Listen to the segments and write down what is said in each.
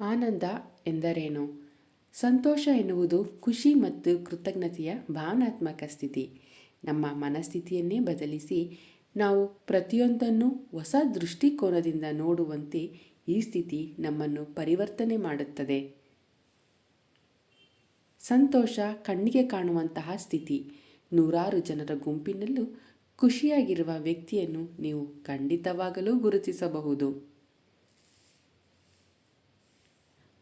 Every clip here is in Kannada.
ಆನಂದ ಎಂದರೇನು? ಸಂತೋಷ ಎನ್ನುವುದು ಖುಷಿ ಮತ್ತು ಕೃತಜ್ಞತೆಯ ಭಾವನಾತ್ಮಕ ಸ್ಥಿತಿ. ನಮ್ಮ ಮನಸ್ಥಿತಿಯನ್ನೇ ಬದಲಿಸಿ ನಾವು ಪ್ರತಿಯೊಂದನ್ನು ಹೊಸ ದೃಷ್ಟಿಕೋನದಿಂದ ನೋಡುವಂತೆ ಈ ಸ್ಥಿತಿ ನಮ್ಮನ್ನು ಪರಿವರ್ತನೆ ಮಾಡುತ್ತದೆ. ಸಂತೋಷ ಕಣ್ಣಿಗೆ ಕಾಣುವಂತಹ ಸ್ಥಿತಿ. ನೂರಾರು ಜನರ ಗುಂಪಿನಲ್ಲೂ ಖುಷಿಯಾಗಿರುವ ವ್ಯಕ್ತಿಯನ್ನು ನೀವು ಖಂಡಿತವಾಗಲೂ ಗುರುತಿಸಬಹುದು.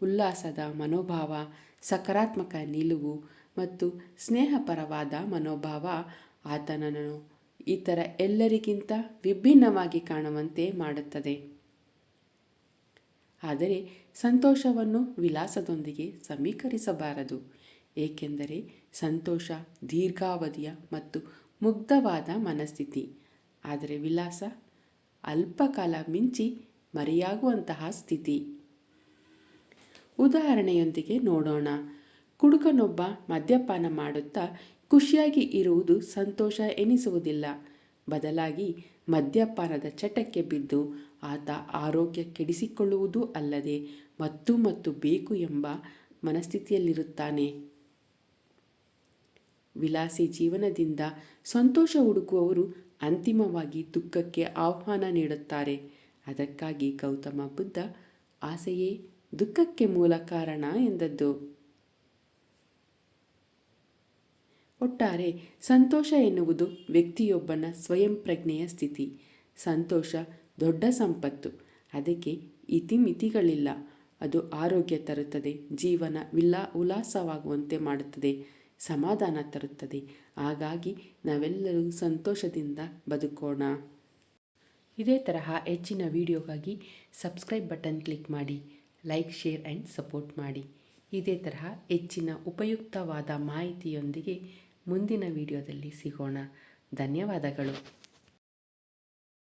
ಉಲ್ಲಾಸದ ಮನೋಭಾವ, ಸಕಾರಾತ್ಮಕ ನಿಲುವು ಮತ್ತು ಸ್ನೇಹಪರವಾದ ಮನೋಭಾವ ಆತನನ್ನು ಇತರ ಎಲ್ಲರಿಗಿಂತ ವಿಭಿನ್ನವಾಗಿ ಕಾಣುವಂತೆ ಮಾಡುತ್ತದೆ. ಆದರೆ ಸಂತೋಷವನ್ನು ವಿಲಾಸದೊಂದಿಗೆ ಸಮೀಕರಿಸಬಾರದು, ಏಕೆಂದರೆ ಸಂತೋಷ ದೀರ್ಘಾವಧಿಯ ಮತ್ತು ಮುಗ್ಧವಾದ ಮನಸ್ಥಿತಿ. ಆದರೆ ವಿಲಾಸ ಅಲ್ಪಕಾಲ ಮಿಂಚಿ ಮರೆಯಾಗುವಂತಹ ಸ್ಥಿತಿ. ಉದಾಹರಣೆಯೊಂದಿಗೆ ನೋಡೋಣ. ಕುಡುಕನೊಬ್ಬ ಮದ್ಯಪಾನ ಮಾಡುತ್ತಾ ಖುಷಿಯಾಗಿ ಇರುವುದು ಸಂತೋಷ ಎನಿಸುವುದಿಲ್ಲ. ಬದಲಾಗಿ ಮದ್ಯಪಾನದ ಚಟಕ್ಕೆ ಬಿದ್ದು ಆತ ಆರೋಗ್ಯ ಕೆಡಿಸಿಕೊಳ್ಳುವುದೂ ಅಲ್ಲದೆ ಮತ್ತು ಮತ್ತು ಬೇಕು ಎಂಬ ಮನಸ್ಥಿತಿಯಲ್ಲಿರುತ್ತಾನೆ. ವಿಲಾಸಿ ಜೀವನದಿಂದ ಸಂತೋಷ ಹುಡುಕುವವರು ಅಂತಿಮವಾಗಿ ದುಃಖಕ್ಕೆ ಆಹ್ವಾನ ನೀಡುತ್ತಾರೆ. ಅದಕ್ಕಾಗಿ ಗೌತಮ ಬುದ್ಧ ಆಸೆಯೇ ದುಃಖಕ್ಕೆ ಮೂಲ ಕಾರಣ ಎಂದದ್ದು. ಒಟ್ಟಾರೆ ಸಂತೋಷ ಎನ್ನುವುದು ವ್ಯಕ್ತಿಯೊಬ್ಬನ ಸ್ವಯಂ ಪ್ರಜ್ಞೆಯ ಸ್ಥಿತಿ. ಸಂತೋಷ ದೊಡ್ಡ ಸಂಪತ್ತು. ಅದಕ್ಕೆ ಇತಿಮಿತಿಗಳಿಲ್ಲ. ಅದು ಆರೋಗ್ಯ ತರುತ್ತದೆ, ಜೀವನ ವಿಲ್ಲಾ ಉಲ್ಲಾಸವಾಗುವಂತೆ ಮಾಡುತ್ತದೆ, ಸಮಾಧಾನ ತರುತ್ತದೆ. ಹಾಗಾಗಿ ನಾವೆಲ್ಲರೂ ಸಂತೋಷದಿಂದ ಬದುಕೋಣ. ಇದೇ ತರಹ ಹೆಚ್ಚಿನ ವಿಡಿಯೋಗಾಗಿ ಸಬ್ಸ್ಕ್ರೈಬ್ ಬಟನ್ ಕ್ಲಿಕ್ ಮಾಡಿ. ಲೈಕ್ ಶೇರ್ ಆ್ಯಂಡ್ ಸಪೋರ್ಟ್ ಮಾಡಿ. ಇದೇ ತರಹ ಹೆಚ್ಚಿನ ಉಪಯುಕ್ತವಾದ ಮಾಹಿತಿಯೊಂದಿಗೆ ಮುಂದಿನ ವಿಡಿಯೋದಲ್ಲಿ ಸಿಗೋಣ. ಧನ್ಯವಾದಗಳು.